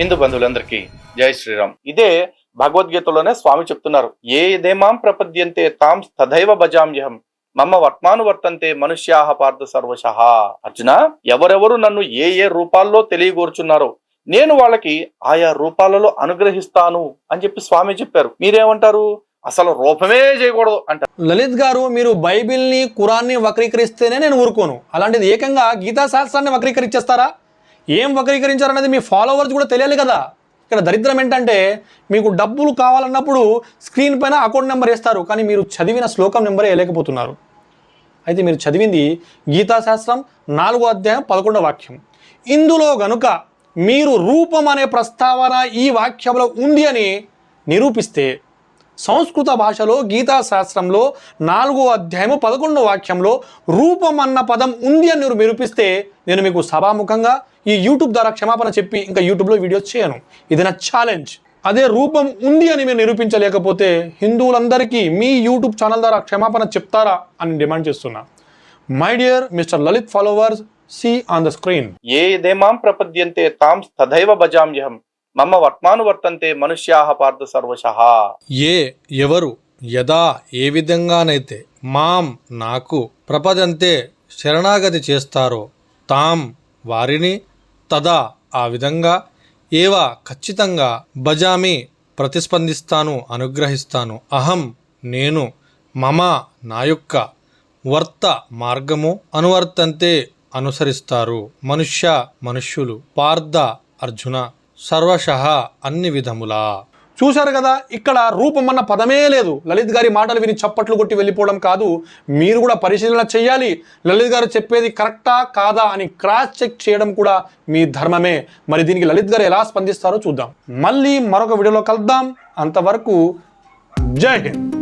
హిందూ బంధువులందరికీ జై శ్రీరామ్. ఇదే భగవద్గీతలోనే స్వామి చెప్తున్నారు. ఏదేమాం ప్రపద్యంతే తాం తదైవ భజామ్యహం. మమ్మ వర్త్మాను వర్తంతే మనుష్యాహ పార్థ సర్వశ. అర్జున ఎవరెవరు నన్ను ఏ ఏ రూపాల్లో తెలియగోర్చున్నారో నేను వాళ్ళకి ఆయా రూపాలలో అనుగ్రహిస్తాను అని చెప్పి స్వామి చెప్పారు. మీరేమంటారు? అసలు రూపమే చేయకూడదు అంటారు లలిత్ గారు మీరు బైబిల్ని కురాన్ని వక్రీకరిస్తేనే నేను ఊరుకోను. అలాంటిది ఏకంగా గీతా శాస్త్రాన్ని వక్రీకరించేస్తారా? ఏం వక్రీకరించారనేది మీ ఫాలోవర్స్ కూడా తెలియాలి కదా. ఇక్కడ దరిద్రం ఏంటంటే మీకు డబ్బులు కావాలన్నప్పుడు స్క్రీన్ పైన అకౌంట్ నెంబర్ వేస్తారు కానీ మీరు చదివిన శ్లోకం నెంబరే వేయలేకపోతున్నారు. అయితే మీరు చదివింది గీతాశాస్త్రం నాలుగో అధ్యాయం పదకొండవ వాక్యం. ఇందులో గనుక మీరు రూపం అనే ప్రస్తావన ఈ వాక్యంలో ఉంది అని నిరూపిస్తే సంస్కృత భాషలో గీతాశాస్త్రంలో నాలుగో అధ్యాయము పదకొండో వాక్యంలో రూపం అన్న పదం ఉంది అని మీరు నిరూపిస్తే నేను మీకు సభాముఖంగా ఈ యూట్యూబ్ ద్వారా క్షమాపణ చెప్పి ఇంకా యూట్యూబ్లో వీడియోస్ చేయను. ఇది నా ఛాలెంజ్. అదే రూపం ఉంది అని మీరు నిరూపించలేకపోతే హిందువులందరికీ మీ యూట్యూబ్ ఛానల్ ద్వారా క్షమాపణ చెప్తారా అని డిమాండ్ చేస్తున్నా. My dear mister Lalit followers see on the screen ఏ దేమాం ప్రపద్యంతే తాం తదైవ భజామ్యహం. మమ్మ వర్త్మాను వర్తంతే మనుష్యాహ పార్థ సర్వశ. ఏ ఎవరు యదా ఏ విధంగానైతే మాం నాకు ప్రపదంతే శరణాగతి చేస్తారో తాం వారిని తదా ఆ విధంగా ఏవ ఖచ్చితంగా భజామి ప్రతిస్పందిస్తాను అనుగ్రహిస్తాను. అహం నేను మమ నా యొక్క వర్త మార్గము అనువర్తంతే అనుసరిస్తారు. మనుష్య మనుష్యులు పార్థ అర్జున. సర్వశః అన్ని విధములా. చూశారు కదా ఇక్కడ రూపం అన్న పదమే లేదు. లలిత్ గారి మాటలు విని చప్పట్లు కొట్టి వెళ్ళిపోవడం కాదు మీరు కూడా పరిశీలన చేయాలి లలిత్ గారు చెప్పేది కరెక్టా కాదా అని క్రాస్ చెక్ చేయడం కూడా మీ ధర్మమే. మరి దీనికి లలిత్ గారు ఎలా స్పందిస్తారో చూద్దాం. మళ్ళీ మరొక వీడియోలో కలుద్దాం. అంతవరకు జై హింద్.